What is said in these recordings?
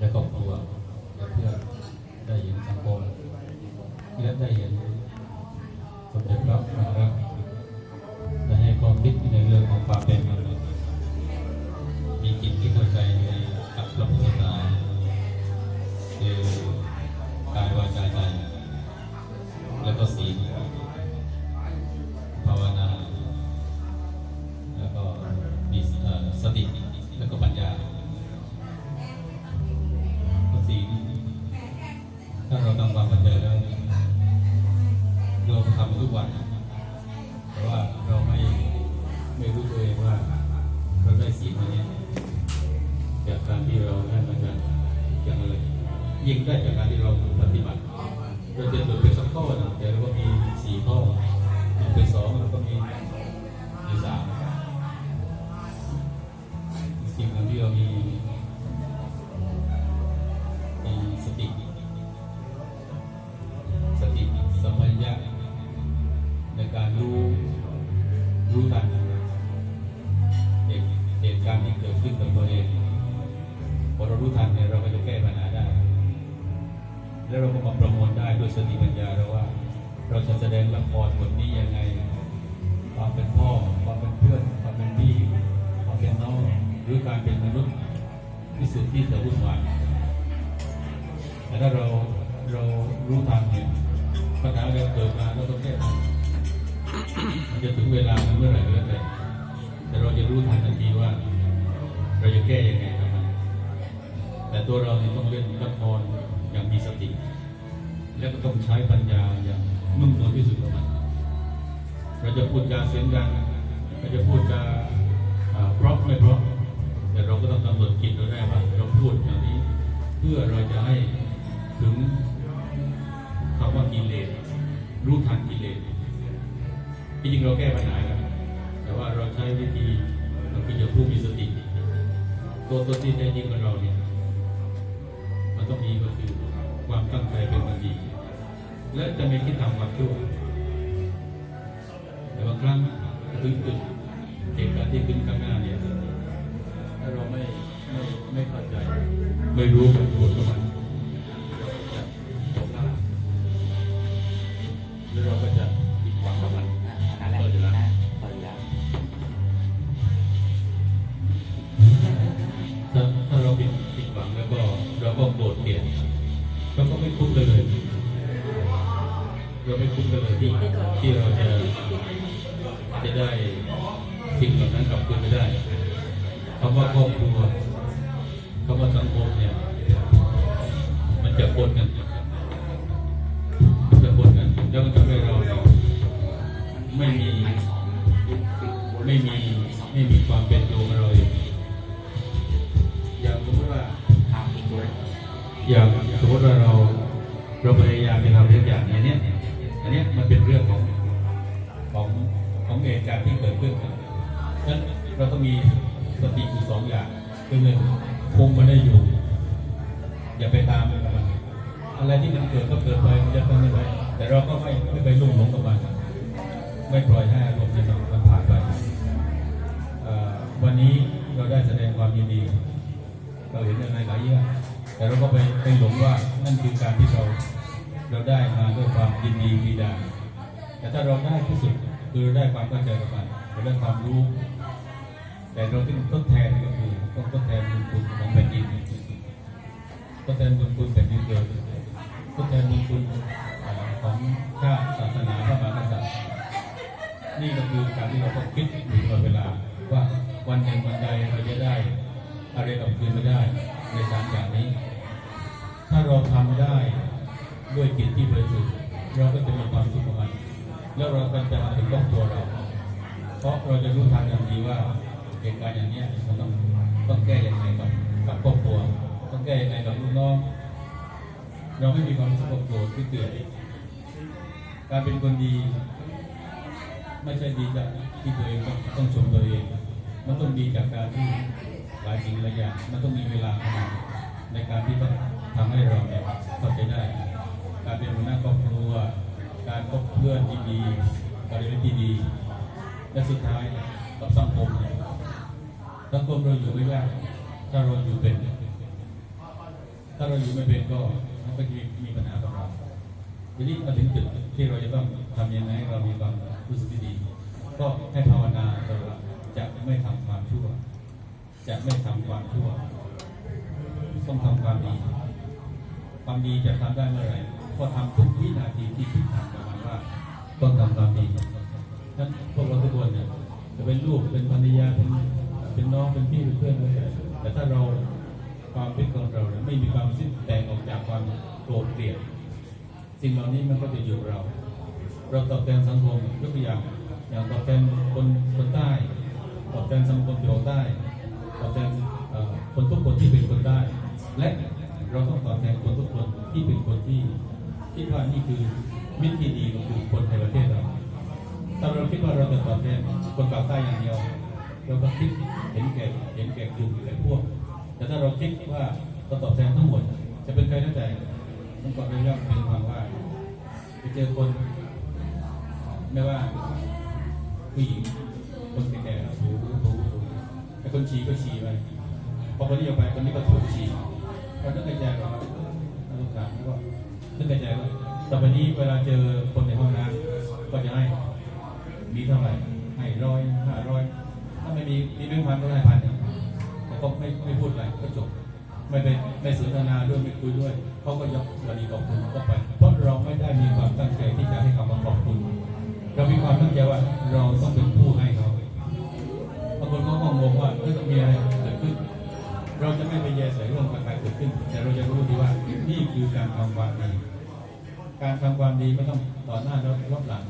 และครอบครัว ยิ่งได้จากการที่เราปฏิบัติเราจะตรวจเป็นสักข้อหนึงแต่เราก็มีสี่ข้อเป็นสองแล้วก็มีมีสามสิ่งหนึ่งที่เรามีมีสติสติสัมปชัญญะในการรู้รู้ทัน แล้วเราก็มาประมวลได้ด้วยสติปัญญาเราว่า เราจะแสดงละครบทนี้ยังไง ความเป็นพ่อ ความเป็นเพื่อน ความเป็นพี่ ความเป็นน้อง หรือการเป็นมนุษย์ที่สุดที่จะวุ่นวายแต่ถ้าเราเรารู้ทันเนี่ยปัญหาเราเกิดมาเราต้องแก้มันมันจะถึงเวลามันเมื่อไหร่ก็แล้วแต่แต่เราจะรู้ทันทันทีว่า เราจะแก้ยังไงกับมันแต่ตัวเราเนี่ยต้องเล่นละคร อย่างมีสติ แล้วก็ต้องใช้ปัญญาอย่างนุ่มนวลที่สุดของมันเราจะพูดจาเสียงดังเราจะพูดจาเพราะไม่เพราะแต่เราก็ต้องกำหนดจิตเราได้ว่าเราพูดอย่างนี้ เพื่อเราจะให้ถึงคำว่ากิเลสรู้ทันกิเลสที่จริงเราแก้ปัญหาแล้วแต่ว่าเราใช้วิธีเราคือจะผู้มีสติตัวตัวที่แท้จริงของเราเนี่ยมันต้องมีก็คือ ความตั้งใจเป็นคนดี และจะไม่คิดทำความชั่วแต่บางครั้งถึงจุดเหตุการณ์ที่ขึ้นข้างหน้าเนี่ยถ้าเราไม่ไม่ไม่เข้าใจ ไม่รู้ผลผลของ จะได้สิ่งเหล่านั้นกลับคืนไม่ได้คำว่าครอบครัวคำว่าสังคมเนี่ย มันจะปนกันมันจะปนกันแล้วมันทำให้เราเนี่ยไม่มีไม่สองไม่มีไม่มีความเป็นตัวของเราเองอย่างสมมติว่าทำอีกด้วยอย่างสมมติว่าเราเราพยายามจะทำเรื่องอย่างนี้เนี่ย เหตุการณ์ที่เกิดขึ้นนั้นเราต้องมีสติอยู่สองอย่างคือหนึ่งคุมมันได้อยู่ อย่าไปตามมันอะไรที่มันเกิดก็เกิดไปมันจะต้องไม่ไปแต่เราก็ไม่ไม่ไปลุ่มหลงกับมันไม่ปล่อยให้อารมณ์ที่มันมันผ่านไปวันนี้เราได้แสดงความยินดี เราเห็นอะไรหลายอย่างแต่เราก็ไปไปหลงว่านั่นคือการที่เราเราได้มาด้วยความยินดีดีดาแต่ถ้าเราได้ที่สุด คือได้ความเข้าใจกับมันเราได้ความรู้ แต่เราต้องทดแทนก็คือต้องทดแทนบุญคุณของแผ่นดินทดแทนบุญคุณแผ่นดินเกิดทดแทนบุญคุณของชาติศาสนาพระมหากษัตริย์นี่ก็คือการที่เราต้องคิดอยู่ตลอดเวลาว่าวันหนึ่งวันใดเราจะได้อะไรกลับคืนไม่ได้ในสามอย่างนี้ ถ้าเราทำได้ด้วยจิตที่บริสุทธิ์เราก็จะมีความสุขกับมัน แล้วเราก็จะมาถึงครอบครัวเรา เพราะเราจะรู้ทันทันทีว่าเหตุการณ์อย่างนี้ยมันต้องต้องแก้อยังไงกับกับครอบครัว ต้องแก้ยังไงกับลูกน้อง เราไม่มีความรู้สึกโกรธที่เกิดการเป็นคนดี ไม่ใช่ดีจากที่ตัวเองต้องต้องชมตัวเอง มันต้องดีจากการที่หลายสิ่งหลายอย่างมันต้องมีเวลาในการที่ต้องทำให้เราเนี่ยเข้าใจได้ การเป็นหัวหน้าครอบครัว การคบเพื่อนที่ดีการเรียนที่ดี และสุดท้ายกับสังคมเนี่ยสังคมเราอยู่ไม่ยากถ้าเราอยู่เป็น ถ้าเราอยู่ไม่เป็นก็มันก็จะมีมีปัญหากับเราทีนี้มาถึงจุดที่เราจะต้องทำยังไงให้เรามีความรู้สึกที่ดี ก็ให้ภาวนาตลอดจะไม่ทำความชั่ว จะไม่ทำความชั่ว ต้องทำความดี ความดีจะทำได้เมื่อไหร่ ก็ทำทุกวินาทีที่คิดทำกับมันว่าต้องทำความดีนั้นพวกเราทุกคนเนี่ยจะเป็นลูกเป็นภรรยาเป็นเป็นน้องเป็นพี่เป็นเพื่อนเลยแต่ถ้าเราความคิดของเราเนี่ยไม่มีความสิ้นแต่งออกจากความโกรธเกลียดสิ่งเหล่านี้มันก็จะอยู่เรา เราตอบแทนสังคมยกตัวอย่างอย่างตอบแทนคนคนใต้ตอบแทนสังคมชาวใต้ตอบแทนคนทุกคนที่เป็นคนใต้และเราต้องตอบแทนคนทุกคนที่เป็นคนที่ คิดว่านี่คือมิตรที่ดีก็คือคนในประเทศเราถ้าเราคิดว่าเราจะตอบแทนคนปากใต้อย่างเดียว เราก็คิดเห็นแก่เห็นแก่กลุ่มแก่พวก แต่ถ้าเราคิดว่าเราตอบแทนทั้งหมด จะเป็นใครก็แต่ต้องก่อนเป็นเรื่องเป็นความว่าไปเจอคนไม่ว่าผู้หญิงคนแก่ๆถูถูถูไอ้คนฉี่ก็ฉี่ไปพอคนนี้ออกไปคนนี้ก็ถูฉี่ก็นึกในใจว่านักศึกษาก็ นึกในใจว่าต่อไปนี้เวลาเจอคนในห้องน้ำก็จะให้มีเท่าไหร่ให้ร้อยห้าร้อยถ้าไม่มีมีแบงค์พันก็ให้พันหนึ่งแต่ก็ไม่ไม่พูดอะไรก็จบ ไม่ไปไม่สนทนาด้วยไม่คุยด้วยเขาก็ยกวันนี้ขอบคุณก็ไป เพราะเราไม่ได้มีความตั้งใจที่จะให้คำว่าขอบคุณ เรามีความตั้งใจว่าเราต้องเป็นผู้ให้เขาบางคนเขาก็งงว่าเอ้ยต้องมีอะไรเกิดขึ้น เราจะไม่ไปแยใส่เรื่องการเกิดขึ้น แต่เราจะรู้ดีว่านี่คือการทำความดี การทำความดีไม่ต้องต่อหน้าแล้วรอบหลัง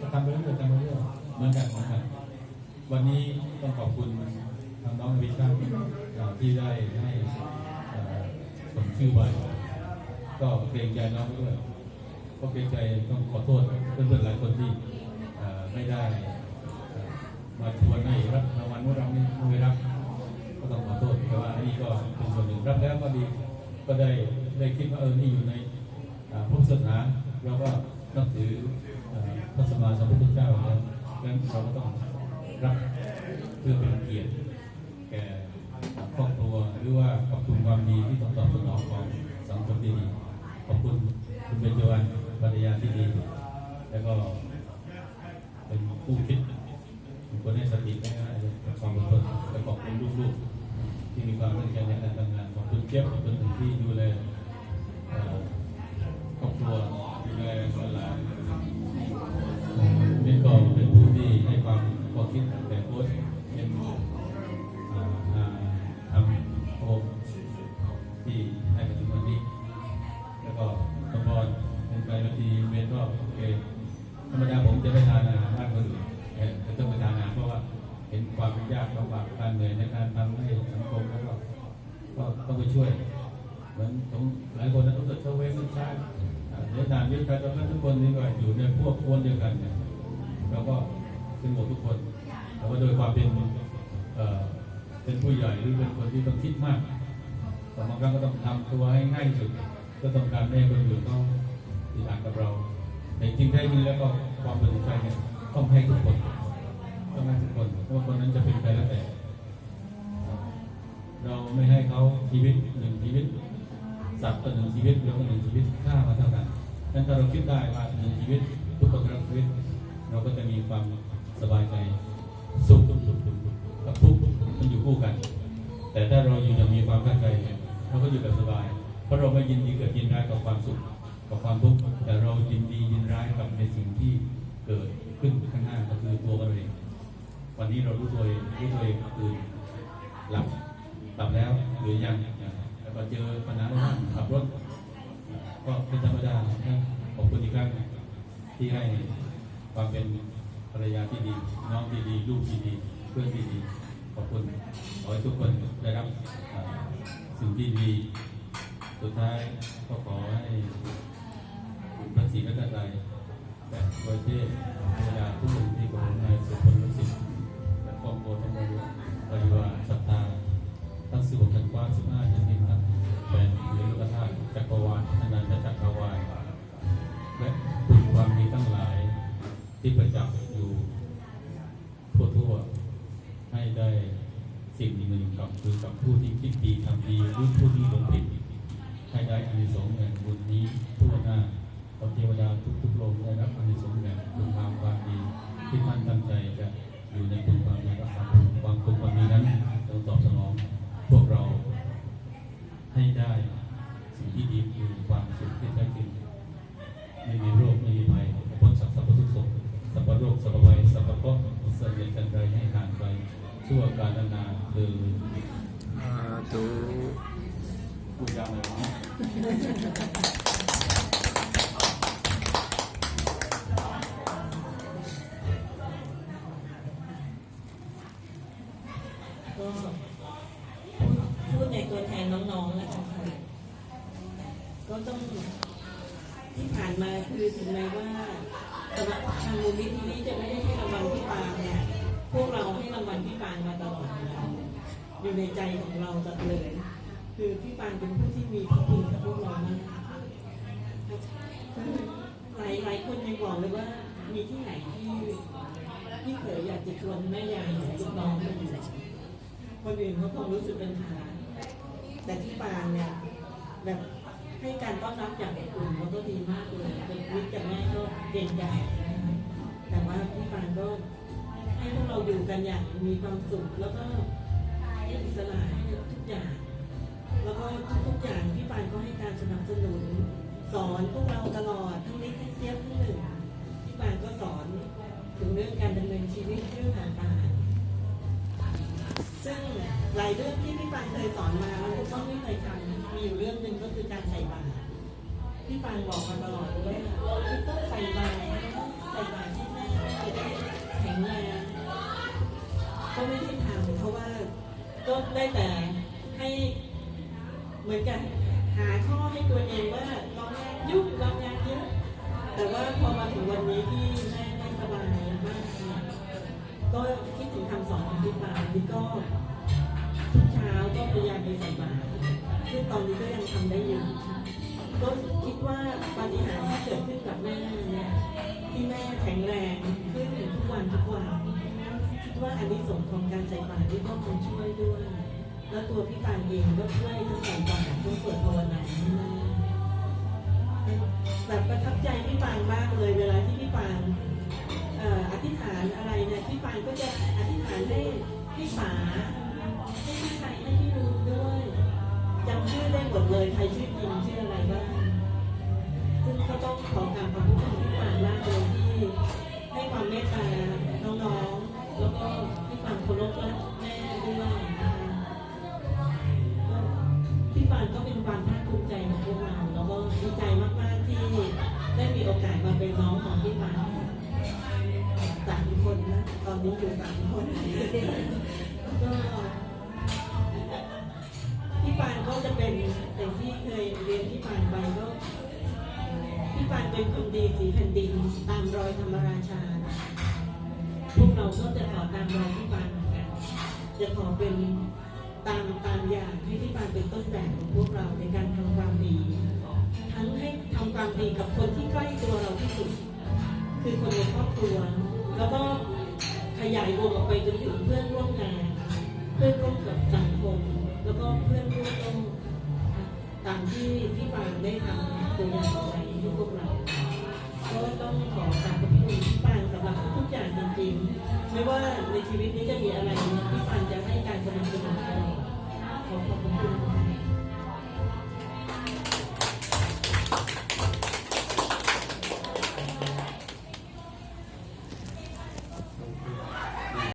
ก็ทำไปเรื่อยๆทำไปเรื่อยๆเหมือนกันเหมือนกัน วันนี้ต้องขอบคุณทางน้องวิชั่นที่ได้ให้เอ่อส่งชื่อไปก็เกรงใจน้องด้วยก็เกรงใจต้องขอโทษเพื่อนๆหลายคนที่ไม่ได้มาชวนให้รับรางวัลว่าเราไม่ไม่รับก็ต้องขอโทษแต่ว่าอันนี้ก็เป็นส่วนหนึ่งรับแล้วก็ดีก็ได้ได้คิดว่าเออนี่อยู่ใน พุทธศาสนาเราก็นับถือเอ่อพระสมมาสัมพุทธเจ้าแล้วดังนั้นเราก็ต้องรับเพื่อเป็นเกียรติแก่ครอบครัวหรือว่าขอบคุณความดีที่ต้องตอบสนองของสังคมที่ดีขอบคุณคุณเบญจวรรณภรรยาที่ดี แล้วก็เป็นผู้คิดเป็นคนให้สติได้ง่ายเลยกับความอดทนและขอบคุณลูกๆที่มีความตั้งใจในการทำงานขอบคุณเจี๊ยบขอบคุณที่ดูแลิดแต่โค้ชเป็นทำโฮมที่ให้มาถึงวันนี้ แล้วก็สมบอลเป็นไปบางทีเมนก็โอเคธรรมดาผมจะไม่ทานอาหารบ้านคนอื่นแต่ต้องไปทานอาหารเพราะว่าเห็นความยากลำบากการเหนื่อยในการทำให้สังคมแล้วก็ก็ต้องไปช่วยเหมือนผมหลายคนนะรู้สึกเชเวงไม่ใช่อ่าเดี๋ยวนานเดี๋ยวใครตอนนั้นทุกคนนี่ก็อยู่ในพวกกวนเดียวกันเนี่ยเราก็เป็นหมดทุกคน ว่าโดยความเป็นเป็นผู้ใหญ่หรือเป็นคนที่ต้องคิดมากแต่บางครั้งก็ต้องทำตัวให้ง่ายสุด ก็ต้องการให้คนอื่นเขาติดตามกับเราแต่จริงแท้จริงแล้วก็ความบริสุทธิ์ใจเนี่ยต้องให้ทุกคนต้องให้ทุกคนไม่ว่าคนนั้นจะเป็นใครแล้วแต่ เราไม่ให้เขาชีวิตหนึ่งชีวิตสัตว์ตัวหนึ่งชีวิตแล้วก็หนึ่งชีวิตค่ามาเท่ากันนั้นถ้าเราคิดได้ว่าหนึ่งชีวิตทุกคนรักชีวิต เราก็จะมีความสบายใจ สุขกับทุกข์มันอยู่คู่กัน แต่ถ้าเราอยู่อย่างมีความเข้าใจเราก็อยู่แบบสบาย เพราะเราไม่ยินดีเกิดยินร้ายกับความสุขกับความทุกข์แต่เรายินดียินร้ายกับในสิ่งที่เกิดขึ้นข้างหน้าก็คือตัวเราเองวันนี้เรารู้ตัวเองรู้ตัวเองคือหลับหลับแล้วหรือยังแล้วก็เจอปัญหาในบ้านขับรถ ก็เป็นธรรมดาขอบคุณอีกครั้งที่ให้ความเป็น รรยาที่ดี น้องที่ดี ลูกที่ดี เพื่อนที่ดี ขอบคุณ ขอให้ทุกคนได้รับสิ่งที่ดี สุดท้ายก็ขอให้พระศรีรัตนตรัยและโดยเทพเวลาทุกคนที่กรพในสุขลุสิทธิ์และครอบครัวทั้งหมดบริวารศรัทธาทั้งสิบหกจักรวาสิบห้าชนิดนั้นเป็นหรือลูกธาตุจักรวาลอนันตจักรวาลและคุณความดีทั้งหลายที่ประจักษ์อยู่ทั่วทั่วๆให้ได้ สิ่งหนึ่งกับคือกับผู้ที่คิดดีทำดีหรือผู้ที่หลงผิดให้ได้อานิสงส์แห่งบุญนี้ทั่วหน้าขอเทวดาทุกทุกโลกได้รับอานิสงส์แห่งคุณงามความดีที่ท่านตั้งใจจะอยู่ในคุณความดีรักษาคุณความคุณความดีนั้นจงตอบสนองพวกเราให้ได้ น เป็นผู้ที่มีพระคุณกับพวกเรามากหลายหลายคนยังบอกเลยว่า มีที่ไหนที่ที่เขยอยากจะชวนแม่ยายหรือลูกน้องมาอยู่คนอื่นเขาคงรู้สึกเป็นภาระแต่ที่ปางเนี่ยแบบให้การต้อนรับอย่างอบอุ่นแล้วก็ดีมากเลยเป็นวิทย์กับแม่ก็เก่งใจแต่ว่าพี่ปางก็ให้พวกเราอยู่กันอย่างมีความสุขแล้วก็ อนพวกเราตลอดทั้งนี้ทั้งเทียบทั้งหนึ่งพี่ปานก็สอนถึงเรื่องการดำเนินชีวิตเรื่องต่างๆซึ่งหลายเรื่องที่พี่ปานเคยสอนมาเราก็ไม่เคยทำมีอยู่เรื่องหนึ่งก็คือการใส่บาตรพี่ปานบอกมาตลอดเลยว่าต้องใส่บาตรต้องใส่บาตรที่แม่จะได้แข็งแรงก็ไม่ได้ทำเพราะว่าก็ได้แต่ให้เหมือนกันหาข้อให้ตัวเองว่า เรางานยุ่งเรางานเยอะแต่ว่าพอมาถึงวันนี้ที่แม่ได้สบายมากเนี่ยก็คิดถึงคำสอนของพี่ปานที่ก็ทุกเช้าก็พยายามไปใส่บาตรซึ่งตอนนี้ก็ยังทำได้อยู่ก็คิดว่าปาฏิหาริย์ที่เกิดขึ้นกับแม่เนี่ยที่แม่แข็งแรงขึ้นทุกวันทุกวันคิดว่าอันนี้ส่งส์ของการใส่บาตรที่ก็คงช่วยด้วย แล้วตัวพี่ปานเองก็ช่วยทั้งใส่บาตรทั้งเปิดภาวนาให้แม่ แบบประทับใจพี่ปานมากเลยเวลาที่พี่ปานอ่ออธิษฐานอะไรเนี่ยพี่ปานก็จะอธิษฐานให้พี่สาให้พี่ชัยให้พี่รูนด้วยจำชื่อได้หมดเลยใครชื่อจริงชื่ออะไรบ้างซึ่งก็ต้องขอการขอบคุณพี่ปานมากเลยที่ให้ความเมตตาน้องๆ แล้วก็ให้ความเคารพและแม่ด้วยนะคะพี่ปานก็เป็นความภาคภูมิใจของพวกเรา อนนี้อยู่สามคนก็พี่ปานก็จะเป็นอย่างที่เคยเรียนพี่ปานไปก็พี่ปานเป็นคนดีสีแผ่นดินตามรอยธรรมราชา พวกเราก็จะขอตามรอยพี่ปานเหมือนกันจะขอเป็นตามตามอย่างให้พี่ปานเป็นต้นแบบของพวกเราในการทำความดี ทั้งให้ทำความดีกับคนที่ใกล้ตัวเราที่สุด คือคนในครอบครัว แล้วก็ ยายวงออกไปจนถึงเพื่อนร่วมงาน เพื่อนร่วมกับสังคม แล้วก็เพื่อนร่วมต้องตามที่พี่ปานได้ทำตัวอย่างไว้ให้พวกเราก็ต้องขอกาบขอบคุณพี่ปานสำหรับทุกอย่างจริงๆ ไม่ว่าในชีวิตนี้จะมีอะไรพี่ปานจะให้การสนับสนุนเราขอขอบคุณ